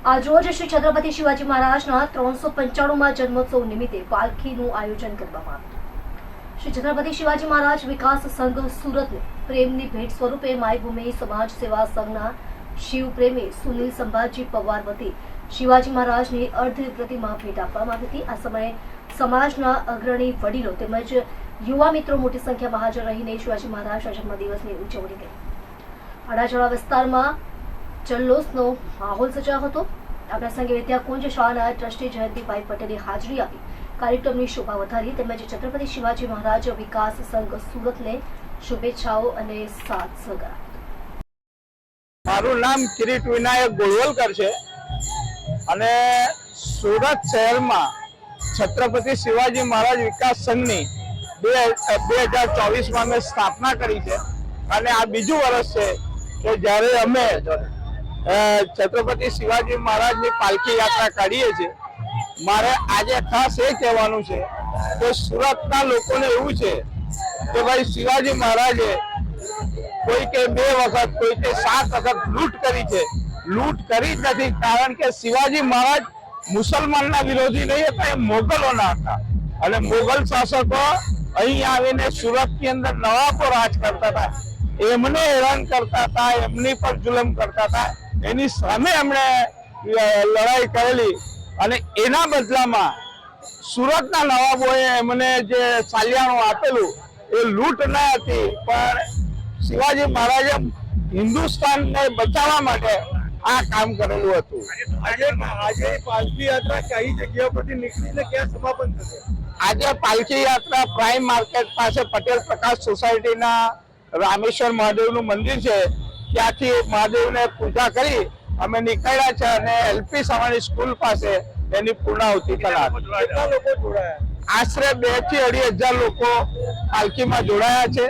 આજરોજ શ્રી છત્રપતિ શિવાજી મહારાજના ત્રણસો પંચાણુંમાં જન્મોત્સવ નિમિત્તે પાલખીનું આયોજન કરવામાં આવ્યું. શ્રી છત્રપતિ શિવાજી મહારાજ વિકાસ સંઘ સુરતને પ્રેમની ભેટ સ્વરૂપે માયભૂમિ સમાજ સેવા સંઘના શિવ પ્રેમી સુનિલ સંભાજી પવાર વતી શિવાજી મહારાજની અર્ધ પ્રતિમા ભેટ આપવામાં આવી હતી. આ સમયે સમાજના અગ્રણી વડીલો તેમજ યુવા મિત્રો મોટી સંખ્યામાં હાજર રહીને શિવાજી મહારાજના જન્મદિવસની ઉજવણી કરી. અડાજોડા વિસ્તારમાં જલ્લોષનો માહોલ સર્જાયો હતો. આ પ્રસંગે વિદ્યાકુંજ શાળાના ટ્રસ્ટી જયંતિભાઈ પટેલે હાજરી આપી. કાર્યક્રમની શોભા વધારી તેમજ છત્રપતિ શિવાજી મહારાજ વિકાસ સંઘ સુરતને શુભેચ્છાઓ અને સાથ સહકાર મારું નામ કિરીટ વિનાયક ગોળવલકર છે અને સુરત શહેરમાં છત્રપતિ શિવાજી મહારાજ વિકાસ સંઘની બે બે હજાર ચોવીસમાં મેં સ્થાપના કરી છે. અને આ બીજું વર્ષ છે કે જ્યારે અમે છત્રપતિ શિવાજી મહારાજની પાલખી યાત્રા કાઢીએ છીએ. મારે આજે ખાસ એ કહેવાનું છે કે સુરતના લોકોને એવું છે કે ભાઈ શિવાજી મહારાજે કોઈ કે બે વખત, કોઈ કે સાત વખત લૂંટ કરી છે. લૂંટ કરી જ નથી, કારણ કે શિવાજી મહારાજ મુસલમાનના વિરોધી નહીં હતા, એ મોગલોના હતા. અને મોગલ શાસકો અહીં આવીને સુરતની અંદર નવાબો રાજ કરતા હતા. એમને હેરાન કરતા હતા, એમની પર જુલમ કરતા હતા. એની સામે એમણે લડાઈ કરેલી. અને એના બદલામાં સુરતના નવાબોએ એમને જે સાલિયાણું આપેલું એ લૂંટ ન હતી પણ શિવાજી મહારાજે હિન્દુસ્તાનને બચાવવા માટે આ કામ કરેલું હતું. આજે આજે પાલકી યાત્રા કઈ જગ્યા પરથી નીકળીને ક્યાં સમાપન થશે? આજે પાલખી યાત્રા પ્રાઇમ માર્કેટ પાસે પટેલ પ્રકાશ સોસાયટીના રામેશ્વર મહાદેવનું મંદિર છે. ત્યાંથી મહાદેવને પૂજા કરી અમે નીકળ્યા છે અને એલપી સવાણી સ્કૂલ પાસે એની પૂર્ણાહુતિ કરાવી. આશરે બેથી અઢી હજાર લોકો પાલખીમાં જોડાયા છે?